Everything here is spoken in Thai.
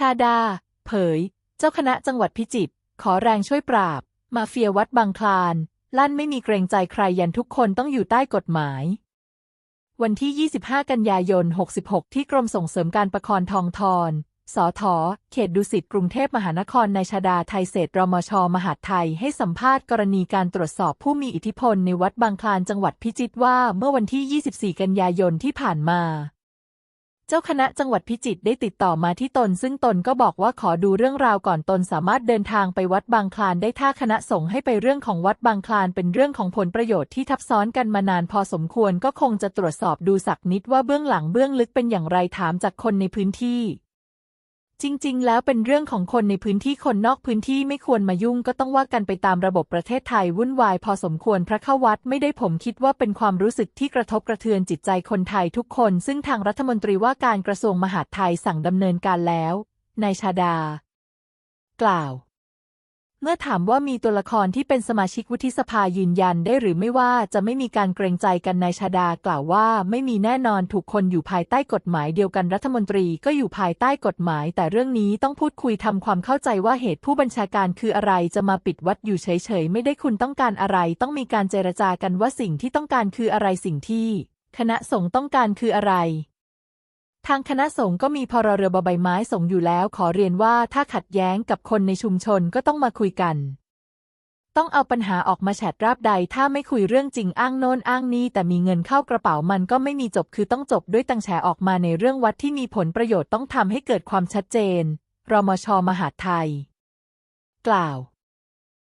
ชาดา เผย เจ้าคณะจังหวัดพิจิตรขอแรงช่วยปราบ มาเฟียวัดบางคลาน ลั่นไม่มีเกรงใจใครยันทุกคนต้องอยู่ใต้กฎหมาย วันที่ 25 กันยายน 66 ที่กรมส่งเสริมการประคองทองทอนสอทอเขตดุสิตกรุงเทพมหานครนายชาดาไทยเศษรมช มหาดไทยให้สัมภาษณ์กรณีการตรวจสอบผู้มีอิทธิพลในวัดบางคลานจังหวัดพิจิตรว่าเมื่อวันที่ 24 กันยายนที่ผ่านมา เจ้าคณะจังหวัดพิจิตรได้ติดต่อมาที่ตน ซึ่งตนก็บอกว่าขอดูเรื่องราวก่อนตนสามารถเดินทางไปวัดบางคลานได้ถ้าคณะสงฆ์ให้ไปเรื่องของวัดบางคลานเป็นเรื่องของผลประโยชน์ที่ทับซ้อนกันมานานพอสมควรก็คงจะตรวจสอบดูสักนิดว่าเบื้องหลังเบื้องลึกเป็นอย่างไรถามจากคนในพื้นที่ จริง ๆ แล้วเป็นเรื่องของคนในพื้นที่คนนอกพื้นที่ไม่ควรมายุ่งก็ต้องว่ากันไปตามระบบประเทศไทยวุ่นวายพอสมควรพระเข้าวัดไม่ได้ผมคิดว่าเป็นความรู้สึกที่กระทบกระเทือนจิตใจคนไทยทุกคน ซึ่งทางรัฐมนตรีว่าการกระทรวงมหาดไทยสั่งดำเนินการแล้วนายชาดา กล่าว เมื่อถามว่ามีตัวละครที่เป็นสมาชิกวุฒิสภายืนยันได้หรือไม่ว่าจะไม่มีการเกรงใจกันนายชาดากล่าวว่า ไม่มีแน่นอนถูกคนอยู่ภายใต้กฎหมายเดียวกันรัฐมนตรีก็อยู่ภายใต้กฎหมาย แต่เรื่องนี้ต้องพูดคุยทำความเข้าใจว่าเหตุผู้บัญชาการคืออะไรจะมาปิดวัดอยู่เฉยๆไม่ได้คุณต้องการอะไร ต้องมีการเจรจากันว่าสิ่งที่ต้องการคืออะไรสิ่งที่ คณะสงฆ์ต้องการคืออะไร ทางคณะสงฆ์ก็มีพรเรือบใบไม้สงอยู่แล้ว ขอเรียนว่าถ้าขัดแย้งกับคนในชุมชนก็ต้องมาคุยกัน ต้องเอาปัญหาออกมาแฉดราบใด ถ้าไม่คุยเรื่องจริงอ้างโน้นอ้างนี่แต่มีเงินเข้ากระเป๋ามันก็ไม่มีจบคือต้องจบด้วยตังแฉออกมาในเรื่องวัดที่มีผลประโยชน์ต้องทำให้เกิดความชัดเจนรมชมหาดไทย กล่าว